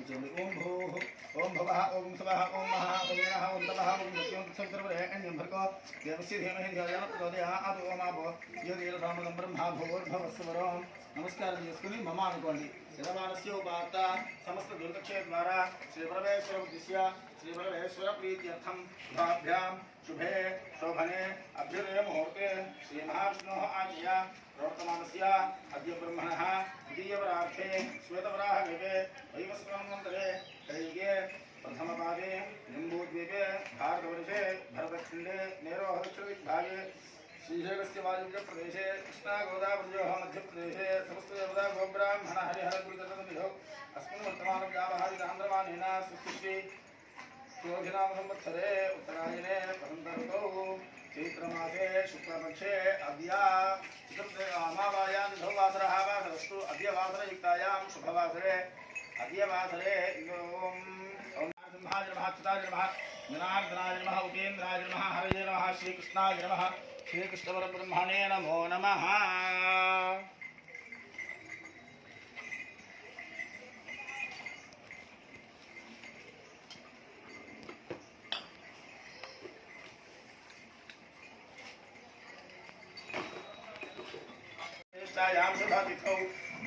पंचमुखो ఓం భూ ఓం భవ ఓం స్వః ఓం మహా ఓం నః ఓం తపః ఓం సత్యం సంకర్పరే అన్యం భర్గో దేవస్య ధీమహి ధ్యాయాన ప్రచోదయాత్ ఆది ఓం ఆపో యోగీర రామదం బ్రహ్మ భూర్భవస్వరం నమస్కారం చేసుకుని మమ అనుకోండి యజమానస్య ఉపాత్త సమస్త దుర్గక్షయ ద్వారా శ్రీ పరమేశ్వర ఉద్దేశ్య శ్రీ పరమేశ్వర ప్రీత్యర్థం శుభాభ్యాం శుభే శోభనే అభ్యుదయ ముహూర్తే శ్రీ మహావిష్ణో ఆజ్ఞయ ప్రవర్తమానస్య అద్య బ్రహ్మణः द्वितीयवरार्थे श्वेतवराहगवे वैवस्वन्वन्तरे नेरोहदक्षिणदिग्भागे श्रीशैलस्य वायुव्यप्रदेशे कृष्णागोदावर्योः मध्यप्रदेशे समस्तदेवता गोब्राह्मण हरिहरगुरुदर्शनविधौ अस्मिन् वर्तमानव्यावहारिकान्द्रमानेन सुश्री क्रोधिनाम संवत्सरे उत्तरायणे वसन्तऋतौ चैत्रमासे शुक्लपक्षे अद्या अमावायां वासरः, वासरस्तु अद्य वासरयुक्तायां शुभवासरे। अद्य वासरे ॐ सिंहाय नमः चिताय नमः जनार्दनाय नमः, उपेन्द्राय नमः, हरये नमः, श्रीकृष्णाय नमः, श्रीकृष्णपरब्रह्मणे नमो नमः।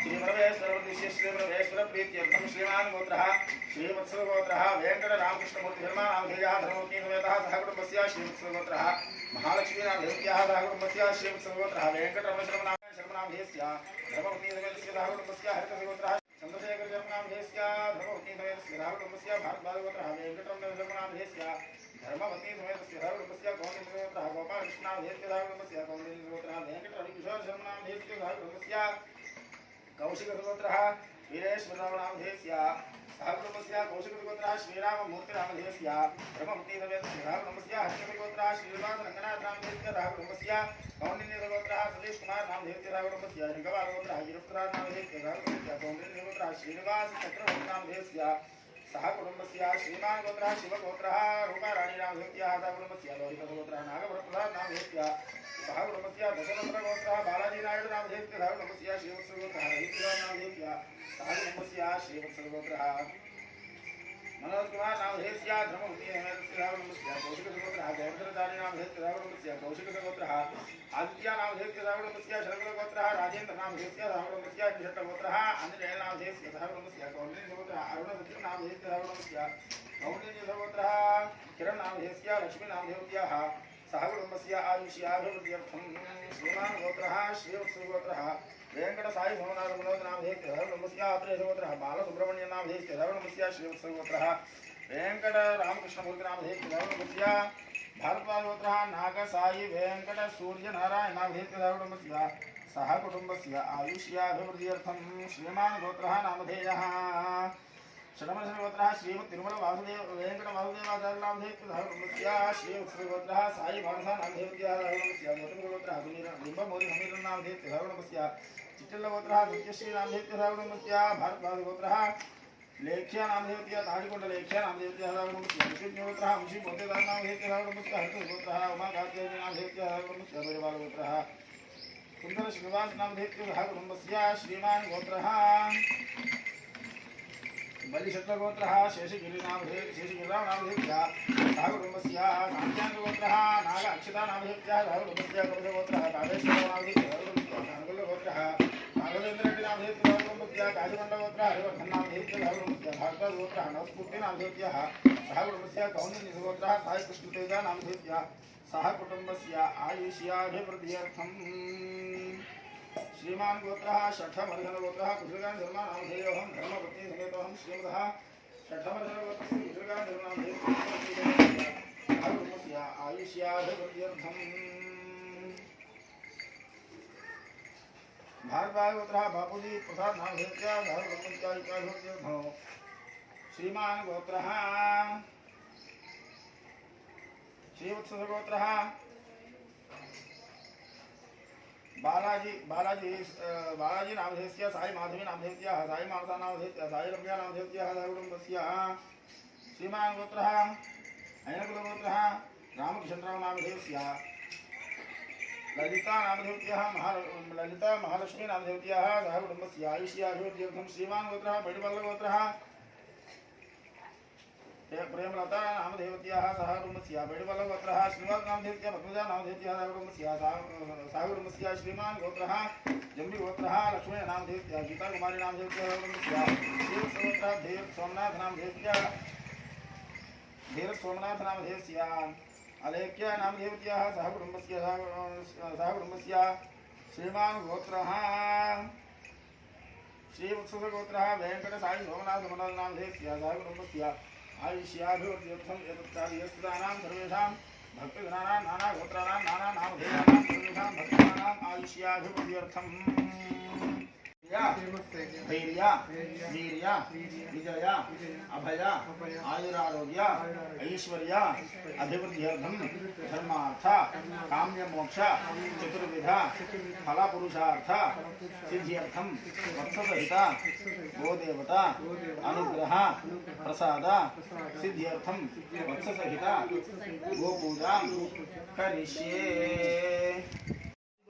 श्रेष्ठायां शुभतिथौ श्रीपरमेश्वरवदिश्य श्रीपरमेश्वरप्रीत्यर्थं श्रीमान् गोत्रः श्रीवत्सवगोत्रः वेङ्कटरामकृष्णमूर्तिधर्मानामधेयः धर्मवतीसमेतः सह कुटुम्बस्य श्रीवत्सवगोत्रः महालक्ष्मीनामधेयः सह कुटुम्बस्य श्रीवत्सवगोत्रः वेङ्कटरमशर्मनाम शर्मनामधेयस्य धर्मवतीसमेतस्य सह कुटुम्बस्य हरितसगोत्रः चन्द्रशेखरशर्मनामधेयस्य धर्मवतीसमेतस्य सह कुटुम्बस्य भारद्वाजगोत्रः वेङ्कटरमशर्मनामधेयस्य धर्मवती समेतस्य सह कुटुम्बस्य कौण्डिन्यगोत्रः गोपालकृष्णामधेयस्य सह कुटुम्बस्य कौण्डिन्यगोत्रः वेङ्कटरविकिशोरशर्मनामधेयस्य सह कुटुम्बस्य कौशिकसुगोत्रः वीरेश्वररामनामधेयस्य सहकुटुम्बस्य कौशिकसुगोत्रः श्रीराममूर्तिरामधेयस्य ब्रह्ममुक्तिसमेतस्य सहकुटुम्बस्य हर्षसुगोत्रः श्रीनिवासरङ्गनाथरामधेयस्य सहकुटुम्बस्य कौण्डिन्यसुगोत्रः सतीशकुमारनामधेयस्य सहकुटुम्बस्य हिङ्गवारगोत्रः गिरिपुत्रानामधेयस्य सहकुटुम्बस्य कौण्डिन्यसुगोत्रः श्रीनिवासचक्रवर्तिनामधेयस्य सह कुटुम्बस्य श्रीमान् गोत्रः शिवगोत्रः रूपाराणीनामधेयस्य सह कुटुम्बस्य लौहिकगोत्रः नागभरप्रसादनामधेयस्य सह कुटुम्बस्य दशरथगोत्रः बालाजीनायुडुनामधेयस्य सह कुटुम्बस्य श्रीवत्सगोत्रः रविपुरनामधेयस्य सह कुटुम्बस्य श्रीवत्सगोत्रः मनोजकुमार नामधेयस्य धर्मवतीसमेतस्य सह कुटुम्बस्य कौशिकसगोत्रः कौशिकसगोत्रः आदित्यानामधेयस्य शरकुलगोत्रः राजेन्द्रनामधेयस्य कुटुम्बस्य निषट्टगोत्रः सह कुटुम्बस्य कौण्डिन्यगोत्रः अरुणसचिवनामधेयस्य सह कुटुम्बस्य कौण्डिन्यसगोत्रः किरणनामधेयस्य लक्ष्मीनामधेयस्याः सह कुटुम्बस्य आयुष्याभिवृद्ध्यर्थं श्रीमान् गोत्रः श्रीवत्सगोत्रः, वेङ्कटसाई सोमनाथमनोजनामधेयस्य सह कुटुम्बस्य अत्रेयसगोत्रः बालसुब्रह्मण्यनामधेयस्य सह कुटुम्बस्य श्रीवत्सगोत्रः वेङ्कटरामकृष्णमूर्तिनामधेयस्य सह कुटुम्बस्य भारद्वाजगोत्रः, नागसाई वेङ्कटसूर्यनारायणामधेयस्य सह कुटुम्बस्य सह कुटुम्बस्य आयुष्याभिवृद्ध्यर्थं श्रीमान् गोत्रः नामधेयः। षडमनसगोत्रः श्रीमत्तिरुमल वासुदेव, वेङ्कट वासुदेवाचार्यनामधेयस्य सह कुटुम्बस्य साई मानसानामधेयस्य सह कुटुम्बस्य गौतमगोत्रः बिम्बमौलि समीरनामधेयस्य सह कुटुम्बस्य चिट्टल्लगोत्रः सत्यश्रीनामधेयस्य भारद्वाजगोत्रः गोत्रः बलिशट्लगोत्रः शेषगिरिनामधे शेषगिरिरामनामधेयस्य सह कुटुम्बस्य काञ्चाङ्गगोत्रः नाग अक्षतानामधेयस्य सह कुटुम्बस्य कपिलगोत्रः कालेश्वरनामधेयस्य सह कुटुम्बस्य कानगुल्लगोत्रः नागवेन्द्ररेड्डिनामधेयस्य सह कुटुम्बस्य काशीमण्डलगोत्रः हरिवर्धन्नामधेयस्य सह कुटुम्बस्य भारद्वाजगोत्रः नवस्फूर्तिनामधेयस्य सह कुटुम्बस्य कौण्डिन्यसुगोत्रः सायकृष्णतेजानामधेयस्य सह कुटुम्बस्य आयुष्याभिवृद्ध्यर्थम् श्रीमान् गोत्रः षठमर्धनगोत्रः कुशलगान् धर्मानामधेयोऽहं धर्मपत्नी समेतोऽहं श्रीमतः षठमर्धनगोत्रस्य कुशलगान् धर्मानामधेयस्य आयुष्याभिवृद्ध्यर्थम् भारद्वाजगोत्रः, बापूजी, प्रसाद धर्मपत्यायुष्याभिवृद्ध्यर्थम् श्रीमान् गोत्रः श्रीवत्सगोत्रः बालाजी बालाजी बालाजी नामधेयस्य साई माधवी नामधेयस्य साई मानसा नामधेयस्य साई रम्या नामधेयस्य कुटुम्बस्य। श्रीमान् गोत्रः अयनकुलगोत्रः रामकृष्णराव नामधेयस्य ललिता नामधेयत्यः महा ललिता, महालक्ष्मी नामधेयत्यः सह कुटुम्बस्य आयुष्याभिवृद्ध्यर्थं श्रीमान् गोत्रः बडिमल्लगोत्रः प्रेमलता नामदेवत्याः सह कुटुम्बस्य बेडिबलगोत्रः श्रीमद्नामदेवत्या भक्तजा नामदेवत्याः सह कुटुम्बस्य सह कुटुम्बस्य श्रीमान् गोत्रः धीर धीर सोमनाथ धीर सोमनाथ नामदेवस्य अलेख्य सह कुटुम्बस्य सह गोत्रः नाम देस्य सह कुटुम्बस्य आयुष्याभिवृद्ध्यर्थम् एतत्कार्यस्थितानां सर्वेषां भक्तजनानां नानागोत्राणां नानानामधेयानां सर्वेषां भक्तानाम् आयुष्याभिवृद्ध्यर्थम्। या। धैर्य, वीर्य, विजय, अभय, आयुरारोग्य, ऐश्वर्य, अभिवृद्ध्यर्थं धर्मार्थ काम्य मोक्ष चतुर्विध, फलपुरुषार्थ, सिद्ध्यर्थं वत्ससहित, गोदेवता, अनुग्रह, प्रसाद, सिद्ध्यर्थं वत्ससहित, गोपूजां करिष्ये।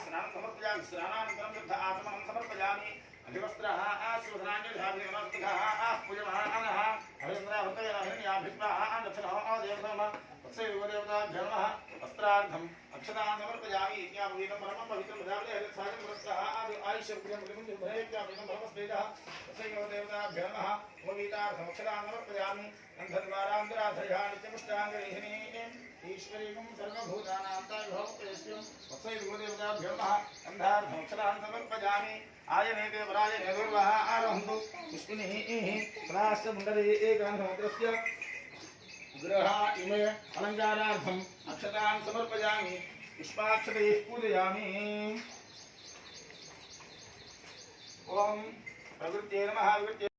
స్నానం సమర్పయామి స్నానానంతరం శుద్ధ ఆసమనం సమర్పయామి అభివస్త్రః శివధనాంజలిధాభిమస్తకః పూజమానః హరింద్రాహృతయాభిప్రాహ దక్షిణః దేవతమ తస్య దేవతాభ్యో నమః వస్త్రార్థం अक्षतान् समर्पयामि इत्यामवीनं परमं पवित्रं भजामि हरिसागं पुरस्ताः आदि आयुष्यप्रियं प्रियं निर्भयत्यामवीनं परमस्तेजः वत्सदेवदेवताभ्यो नमः उपवीतार्थम् अक्षतान् समर्पयामि गन्धद्वारान्तराधरया नित्यमुष्टाङ्गरिहिणी ईश्वरीकं सर्वभूतानान्ताविभवप्रेष्यं वत्सदेवदेवताभ्यो नमः गन्धार्थम् अक्षतान् समर्पयामि आयनेते परायणे दुर्वः आरहन्तु पुष्पिनिः प्राश्चमण्डले एकगन्धमुद्रस्य गृह इमे अलङ्कारार्थम् अक्षतान् समर्पयामि पुष्पाक्षतैः पूजयामि। ॐ प्रवृत्ते नमः